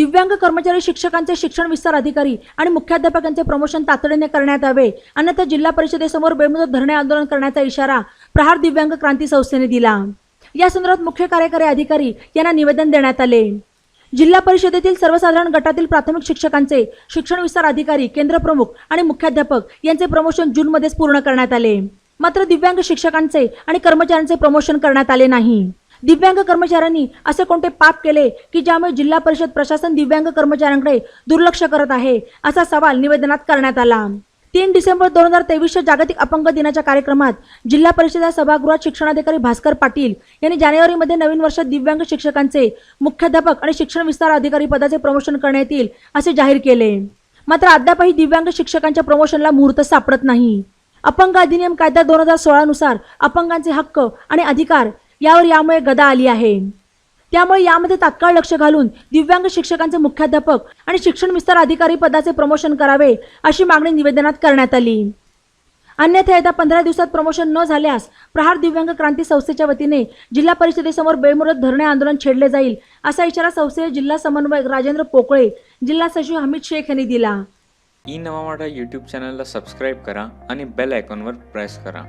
दिव्यांग कर्मचारी शिक्षकांचे शिक्षण विस्तार अधिकारी आणि मुख्याध्यापकांचे प्रमोशन तातडीने करण्यात यावे. अन्यथा जिल्हा परिषदेसमोर बेमुदत धरणे आंदोलन करण्याचा इशारा प्रहार दिव्यांग क्रांती संस्थेने दिला. या संदर्भात मुख्य कार्यकारी अधिकारी यांना निवेदन देण्यात आले. जिल्हा परिषदेतील सर्वसाधारण गटातील प्राथमिक शिक्षकांचे शिक्षण विस्तार अधिकारी केंद्र प्रमुख आणि मुख्याध्यापक यांचे प्रमोशन जूनमध्येच पूर्ण करण्यात आले. मात्र दिव्यांग शिक्षकांचे आणि कर्मचाऱ्यांचे प्रमोशन करण्यात आले नाही. दिव्यांग कर्मचाऱ्यांनी असे कोणते पाप केले की ज्यामुळे जिल्हा परिषद प्रशासन दिव्यांग कर्मचाऱ्यांकडे दुर्लक्ष करत आहे? असा सवाल निवेदनात करण्यात आला. तीन डिसेंबर दोन हजार तेवीसच्या जागतिक अपंग दिनाच्या कार्यक्रमात जिल्हा परिषदा सभागृहात शिक्षणाधिकारी भास्कर पाटील यांनी जानेवारीमध्ये नवीन वर्षात दिव्यांग शिक्षकांचे मुख्याध्यापक आणि शिक्षण विस्तार अधिकारी पदाचे प्रमोशन करण्यात येईल असे जाहीर केले. मात्र अद्यापही दिव्यांग शिक्षकांच्या प्रमोशनला मुहूर्त सापडत नाही. अपंग अधिनियम कायदा दोन हजार सोळा नुसार अपंगांचे हक्क आणि अधिकार यावर यामुळे गदा आली आहे. त्यामुळे यामध्ये तात्काळ लक्ष घालून दिव्यांग शिक्षकांचे मुख्याध्यापक आणि शिक्षण विस्तार अधिकारी पदाचे प्रमोशन करावे अशी मागणी निवेदनात करण्यात आली. अन्यथा येत्या पंधरा दिवसात प्रमोशन न झाल्यास प्रहार दिव्यांग क्रांती संस्थेच्या वतीने जिल्हा परिषदेसमोर बेमुदत धरणे आंदोलन छेडले जाईल असा इशारा संस्थेचे जिल्हा समन्वयक राजेंद्र पोकळे जिल्हा सचिव हमीद शेख यांनी दिला. ई नवा यूट्यूब चॅनलला सबस्क्राईब करा आणि बेल आयकॉनवर प्रेस करा.